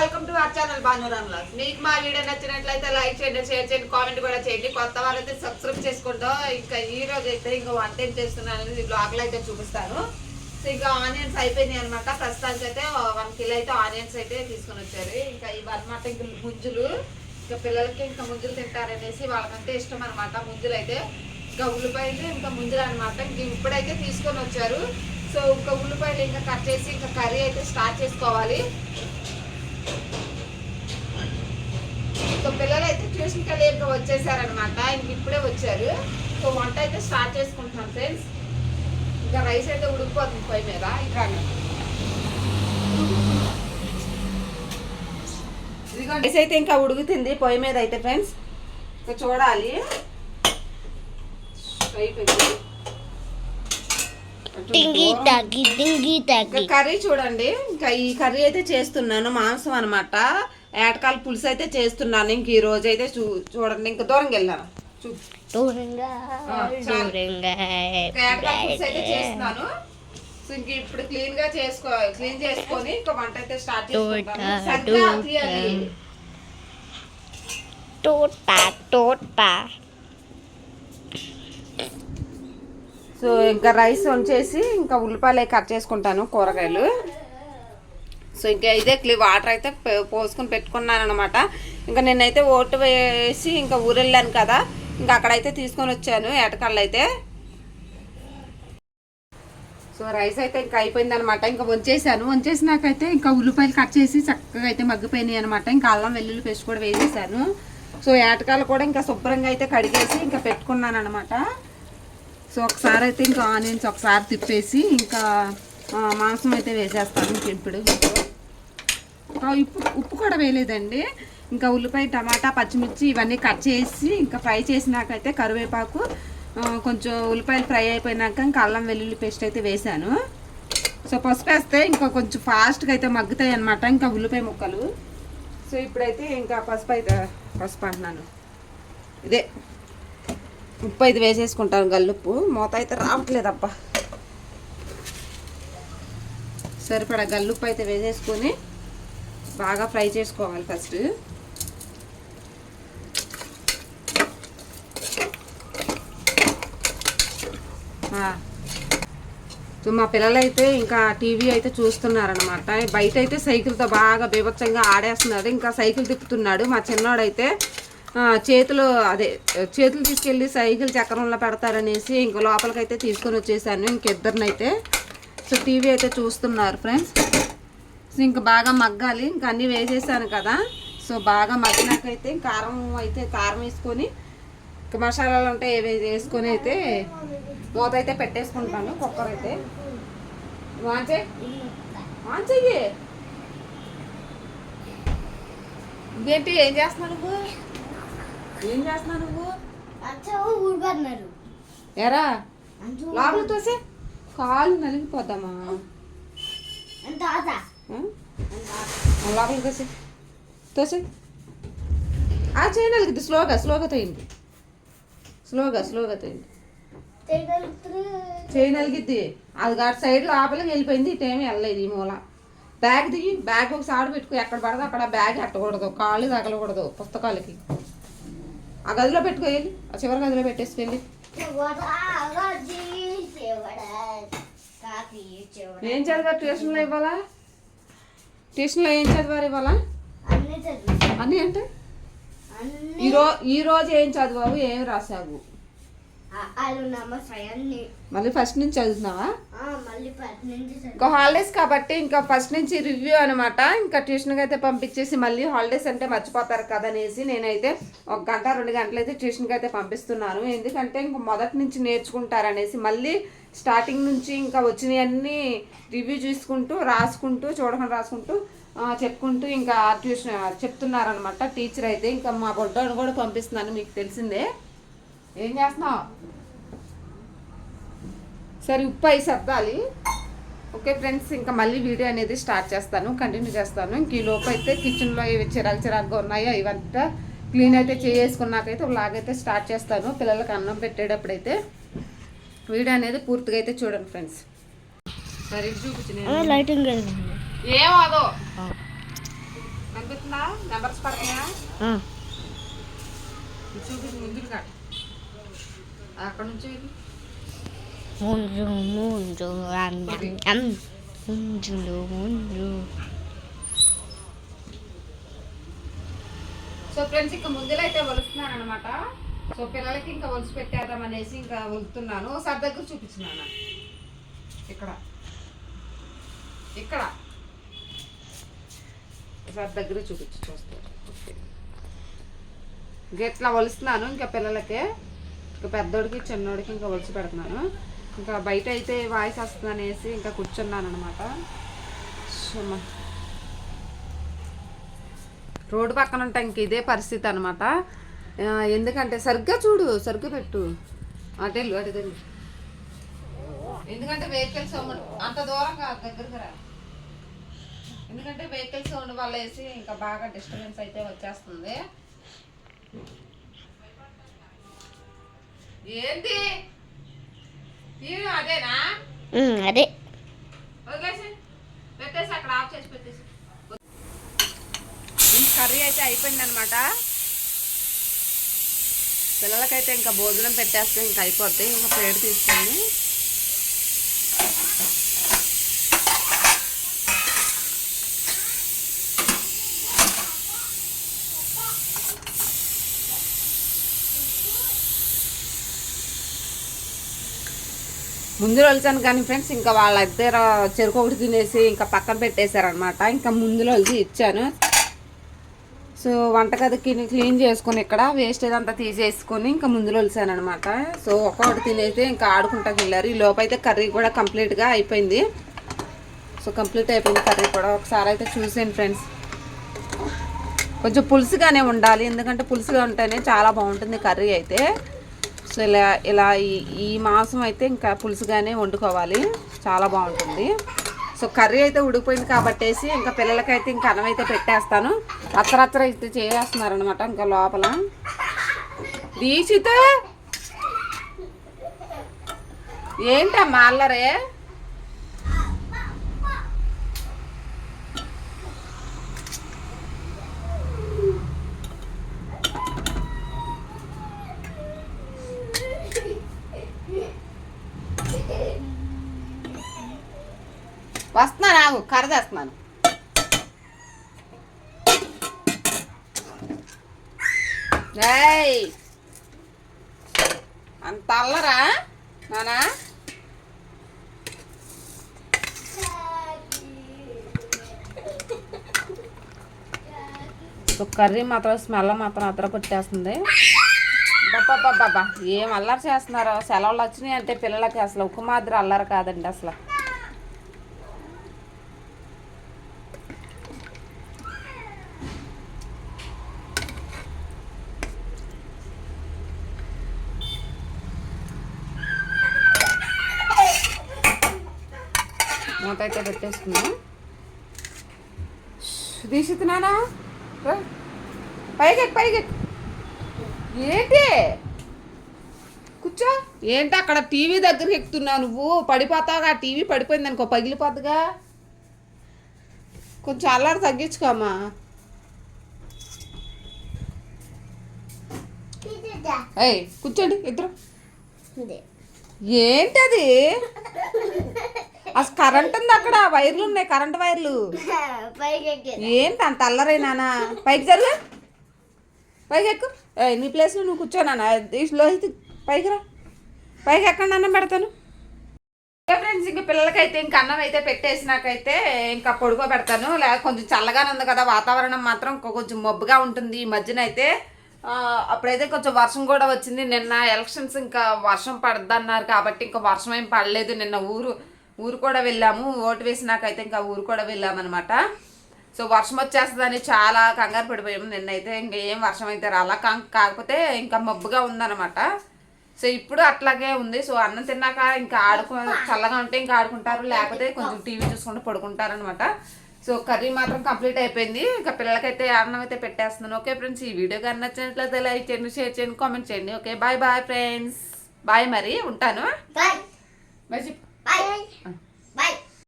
Welcome to our channel Bhanuram loss మీకు మా video నచ్చినట్లయితే లైక్ చేయండి షేర్ చేయండి కామెంట్ కూడా చేయండి. కొత్త వాళ్ళైతే సబ్స్క్రైబ్ చేసుకుంటాం ఇంకా ఈ రోజు అయితే ఇంకా వంట ఏం చేస్తున్నాను ఈ అయితే చూపిస్తాను. సో ఇంకా ఆనియన్స్ అయిపోయినాయి అనమాట ప్రస్తుతానికి అయితే వన్ కిలో అయితే ఆనియన్స్ అయితే తీసుకొని వచ్చారు. ఇంకా ఇవన్నమాట ఇంకా ముంజులు. ఇంకా పిల్లలకి ఇంకా ముంజులు తింటారనేసి వాళ్ళకంటే ఇష్టం అనమాట ముంజులు అయితే ఇంకా ఉల్లిపాయలు ఇంకా ముంజులు అనమాట ఇంక ఇప్పుడైతే తీసుకొని వచ్చారు. సో ఇంకా ఉల్లిపాయలు ఇంకా కట్ చేసి ఇంకా కర్రీ అయితే స్టార్ట్ చేసుకోవాలి. సో పిల్లలు అయితే ట్యూషన్కి వెళ్ళి ఇంకా వచ్చేసారనమాట. ఇంక ఇప్పుడే వచ్చారు. సో వంట అయితే స్టార్ట్ చేసుకుంటున్నాం ఫ్రెండ్స్ ఇంకా రైస్ అయితే ఉడికిపోతుంది పొయ్యి మీద. ఇక్కడ రైస్ అయితే ఇంకా ఉడుకుతుంది పొయ్యి మీద అయితే ఫ్రెండ్స్ ఇంకా చూడాలి. ఇంకా కర్రీ చూడండి. ఇంకా ఈ కర్రీ అయితే చేస్తున్నాను. మాంసం అనమాట. ఏటకాల పులుసు అయితే చేస్తున్నాను. ఇంక ఈ రోజు అయితే చూ చూడండి. ఇంకా దూరంగా వెళ్ళాను. చూ దూరంగా. ఏటకాల పులుసు అయితే చేస్తున్నాను. సో ఇంక ఇప్పుడు క్లీన్గా చేసుకో క్లీన్ చేసుకొని ఇంకా వంట అయితే స్టార్ట్ చేసుకుంటాను. టోటా టోటా సో ఇంకా రైస్ వంచేసి ఇంకా ఉల్లిపాయలు కట్ చేసుకుంటాను కూరగాయలు. సో ఇంకా ఇదే క్లీ వాటర్ అయితే పోసుకొని పెట్టుకున్నాను అనమాట ఇంకా నేనైతే ఓటు వేసి ఇంకా ఊరెళ్ళాను కదా. ఇంకా అక్కడైతే తీసుకొని వచ్చాను ఏటకళ్ళు అయితే సో రైస్ అయితే ఇంకా అయిపోయింది అనమాట ఇంకా వంచేసాను వంచేసినాకైతే ఇంకా ఉల్లిపాయలు కట్ చేసి చక్కగా అయితే మగ్గిపోయినాయి అనమాట ఇంకా అల్లం వెల్లుల్లి పేస్ట్ కూడా వేసేసాను. సో ఏటకాలు కూడా ఇంకా శుభ్రంగా అయితే కడిగేసి ఇంకా పెట్టుకున్నాను అనమాట సో ఒకసారి అయితే ఇంకా ఆనియన్స్ ఒకసారి తిప్పేసి ఇంకా మాంసం అయితే వేసేస్తాను ఇంక ఇప్పుడు. ఉప్పు ఉప్పు కూడా వేయలేదండి. ఇంకా ఉల్లిపాయ టమాటా పచ్చిమిర్చి ఇవన్నీ కట్ చేసి ఇంకా ఫ్రై చేసినాకైతే కరివేపాకు కొంచెం ఉల్లిపాయలు ఫ్రై అయిపోయినాక ఇంకా అల్లం వెల్లుల్లి పేస్ట్ అయితే వేసాను సో పసుపు వేస్తే ఇంకా కొంచెం ఫాస్ట్గా అయితే మగ్గుతాయి అనమాట ఇంకా ఉల్లిపాయ ముక్కలు. సో ఇప్పుడైతే ఇంకా పసుపు అయితే పసుపు అంటున్నాను. ఇదే ఉప్పు అయితే వేసేసుకుంటాను గల్లుప్పు. మూత అయితే రావట్లేదబ్బా. సరిపడా గల్లుప్పు అయితే వేసేసుకొని బాగా ఫ్రై చేసుకోవాలి ఫస్ట్. సో మా పిల్లలైతే ఇంకా టీవీ అయితే చూస్తున్నారనమాట బయట అయితే సైకిల్తో బాగా బీభత్సంగా ఆడేస్తున్నారు. ఇంకా సైకిల్ తిప్పుతున్నాడు మా చిన్నోడైతే. చేతులు అదే చేతులు తీసుకెళ్ళి సైకిల్ చక్రంలో పెడతారనేసి ఇంక లోపలికైతే తీసుకొని వచ్చేసాను ఇంకిద్దరినైతే సో టీవీ అయితే చూస్తున్నారు ఫ్రెండ్స్. సో ఇంకా బాగా మగ్గాలి. ఇంకా అన్నీ వేసేసాను కదా. సో బాగా మగ్గినాకైతే కారం అయితే కారం వేసుకొని ఇంకా మసాలాలు ఉంటాయి ఏవి వేసుకొని అయితే మూత అయితే పెట్టేసుకుంటాను కుక్కర్ అయితే. వాంచే. వాంచెయ్యి ఇంకేంటి ఏం చేస్తున్నావు నువ్వు? ఏం చేస్తున్నావు నువ్వు? ఎరా లోపల తోసే. కాలు నలిగిపోద్దామా తాత లోపలికి లోపల తోసే ఆ చైన్ నలిగిద్ది స్లోగా స్లోగా తయింది స్లోగా స్లోగా తయింది చైన్ అలిగిద్ది అది కాదు సైడ్ లోపలికి వెళ్ళిపోయింది. ఇటేమీ వెళ్ళలేదు ఈ మూల. బ్యాగ్ దిగి బ్యాగ్ ఒక సాడు పెట్టుకో. ఎక్కడ పడదో అక్కడ బ్యాగ్ ఎట్టకూడదు. కాళ్ళు తగలకూడదు పుస్తకాలకి. ఆ గదిలో పెట్టుకో వెళ్ళి. ఆ చివరి గదిలో పెట్టేసి వెళ్ళి. ఏం చదివారు ట్యూషన్లో ఇవ్వాలా? ట్యూషన్లో ఏం చదివారు ఇవ్వాలా అన్నీ అంటే? ఈ రో ఈ రోజు ఏం చదివావు? ఏం రాసావు మళ్ళీ ఫస్ట్ నుంచి చదువుతున్నావా? ఇంకా హాలిడేస్ కాబట్టి ఇంకా ఫస్ట్ నుంచి రివ్యూ అనమాట ఇంకా ట్యూషన్కి అయితే పంపించేసి మళ్ళీ హాలిడేస్ అంటే మర్చిపోతారు కదా అనేసి నేనైతే ఒక గంట రెండు గంటలు అయితే ట్యూషన్కి అయితే పంపిస్తున్నాను. ఎందుకంటే ఇంకా మొదటి నుంచి నేర్చుకుంటారనేసి మళ్ళీ స్టార్టింగ్ నుంచి ఇంకా వచ్చినవన్నీ రివ్యూ చూసుకుంటూ రాసుకుంటూ చూడకుండా రాసుకుంటూ చెప్పుకుంటూ ఇంకా ట్యూషన్ చెప్తున్నారనమాట టీచర్ అయితే ఇంకా మా బొడ్డోని కూడా పంపిస్తున్నాను మీకు తెలిసిందే. ఏం చేస్తున్నావు? సరే ఉప్పు అయి సర్దాలి. ఓకే ఫ్రెండ్స్ ఇంకా మళ్ళీ వీడియో అనేది స్టార్ట్ చేస్తాను కంటిన్యూ చేస్తాను. ఇంక ఈ లోపు అయితే కిచెన్లో ఇవి చిరాకు చిరాకుగా ఉన్నాయో ఇవంతా క్లీన్ అయితే చేసుకున్నాకైతే లాగైతే స్టార్ట్ చేస్తాను. పిల్లలకి అన్నం పెట్టేటప్పుడైతే వీడియో అనేది పూర్తిగా అయితే చూడండి ఫ్రెండ్స్. సరే లైటింగ్ ఏమదో వస్తుందా నెంబర్స్ పడుతున్నాయా? ఇది చూపించి ముందుకు కాదు అక్కడ నుంచి. ముంజు ముంజు ముంజులు ముంజు సో ఫ్రెండ్స్ ఇంకా ముందులో అయితే వలుస్తున్నాను అనమాట సో పిల్లలకి ఇంకా ఒలిసి పెట్టేద్దాం అనేసి ఇంకా వలుతున్నాను. ఒకసారి దగ్గర చూపించినాను ఇక్కడ. ఇక్కడ. ఒకసారి దగ్గర చూపించి చూస్తారు ఓకే. ఇట్లా వలుస్తున్నాను ఇంకా పిల్లలకి? ఇంకా పెద్దోడికి చిన్నోడికి ఇంకా ఒలిచి పెడుతున్నాను. ఇంకా బయట అయితే వాయిస్ వస్తుంది అనేసి ఇంకా కూర్చున్నాను అనమాట రోడ్డు పక్కన ఉంటా ఇంక ఇదే పరిస్థితి అనమాట ఎందుకంటే సరిగ్గా చూడు సరిగ్గా పెట్టు. అటెళ్ళు అటు ఎందుకంటే వెహికల్ సౌండ్ అంత దూరం కాదు దగ్గరకు రా. ఎందుకంటే వెహికల్ సౌండ్ వల్ల వేసి ఇంకా బాగా డిస్టర్బెన్స్ అయితే వచ్చేస్తుంది. ఏంటి? అదేనా? అదే. పెట్టేసి అక్కడ ఆఫ్ చేసి పెట్టేసి. కర్రీ అయితే అయిపోయింది అనమాట పిల్లలకైతే ఇంకా భోజనం పెట్టేస్తే ఇంకా అయిపోద్ది. ఇంకా ప్లేట్ తీసుకోండి ముందు వలిచాను కానీ ఫ్రెండ్స్ ఇంకా వాళ్ళ దగ్గర చెరుకు ఒకటి తినేసి ఇంకా పక్కన పెట్టేశారనమాట ఇంకా ముందు వలిచి ఇచ్చాను. సో వంటగదికి క్లీన్ చేసుకొని ఇక్కడ వేస్ట్ ఏదంతా తీసేసుకొని ఇంకా ముందు వలిచాను అనమాట సో ఒక్కొక్కటి తినేసి ఇంకా ఆడుకుంటాకి వెళ్ళారు. ఈ లోపైతే కర్రీ కూడా కంప్లీట్గా అయిపోయింది. సో కంప్లీట్ అయిపోయింది కర్రీ కూడా. ఒకసారి అయితే చూసాను ఫ్రెండ్స్. కొంచెం పులుసుగానే ఉండాలి. ఎందుకంటే పులుసుగా ఉంటేనే చాలా బాగుంటుంది కర్రీ అయితే. సో ఇలా ఇలా ఈ ఈ మాంసం అయితే ఇంకా పులుసుగానే వండుకోవాలి. చాలా బాగుంటుంది. సో కర్రీ అయితే ఉడికిపోయింది కాబట్టేసి ఇంకా పిల్లలకైతే ఇంకా అన్నం అయితే పెట్టేస్తాను. అత్తరత్తర అయితే చేసేస్తున్నారు అనమాట ఇంకా లోపల. దీక్షిత! ఏంటమ్మా అల్లరే? ఆగు కర్ర తెస్తున్నాను ఏయ్! అంత అల్లరా నానా? సో కర్రీ మాత్రం స్మెల్ మాత్రం అతర కొట్టేస్తుంది బాబా ఏం అల్లరి చేస్తున్నారు? సెలవులు వచ్చినాయి అంటే పిల్లలకి అసలు ఉక్కు మాదిరి అల్లరి కాదండి అసలు. మూత అయితే పెట్టేసుకున్నాం తీసిస్తున్నానా పైకి పైకి. ఏంటి? కూర్చో. ఏంటి అక్కడ టీవీ దగ్గరికి ఎక్కుతున్నావు నువ్వు? పడిపోతావుగా. టీవీ పడిపోయింది అనుకో పగిలిపోద్దుగా. కొంచెం అల్లాడి తగ్గించుకోమ్మా ఏయ్ కూర్చోండి ఇద్దరు. ఏంటది? అసలు కరెంట్ ఉంది అక్కడ వైర్లు ఉన్నాయి కరెంట్ వైర్లు. పైకి ఏంటి అంత అల్లరే నాన్న పైకి జరుగు. పైకి ఎక్కు ఏయ్, నీ ప్లేస్లో నువ్వు కూర్చో నాన్న దీంట్లో అయితే పైకి రా. పైకి ఎక్కడ అన్నం పెడతాను? ఫ్రెండ్స్ ఇంకా పిల్లలకైతే ఇంకా అన్నం అయితే పెట్టేసినాకైతే ఇంకా పొడుకో పెడతాను. లేదా కొంచెం చల్లగానే ఉంది కదా వాతావరణం మాత్రం కొంచెం మబ్బుగా ఉంటుంది. ఈ మధ్యన అయితే అప్పుడైతే కొంచెం వర్షం కూడా వచ్చింది. నిన్న ఎలక్షన్స్ ఇంకా వర్షం పడద్దన్నారు కాబట్టి ఇంకా వర్షం ఏం పడలేదు. నిన్న ఊరు ఊరు కూడా వెళ్ళాము. ఓటు వేసినాకైతే ఇంకా ఊరు కూడా వెళ్ళామన్నమాట. సో వర్షం వచ్చేస్తుందని చాలా కంగారు పడిపోయాము. నిన్నైతే ఇంకా ఏం వర్షం అయితే రాలా. కా- కాకపోతే ఇంకా మబ్బుగా ఉందన్నమాట. సో ఇప్పుడు అట్లాగే ఉంది. సో అన్నం తిన్నాక ఇంకా ఆడుకో చల్లగా ఉంటే ఇంకా ఆడుకుంటారు. లేకపోతే కొంచెం టీవీ చూసుకుంటూ పడుకుంటారు అనమాట సో కర్రీ మాత్రం కంప్లీట్ అయిపోయింది. ఇంకా పిల్లలకైతే అన్నం అయితే పెట్టేస్తున్నాను. ఓకే ఫ్రెండ్స్ ఈ వీడియో కానీ నచ్చినట్లయితే లైక్ చేయండి షేర్ చేయండి కామెంట్ చేయండి. Okay bye bye friends. Bye మరి. ఉంటాను. బాయ్. బాయ్ చెప్పు బాయ్ బాయ్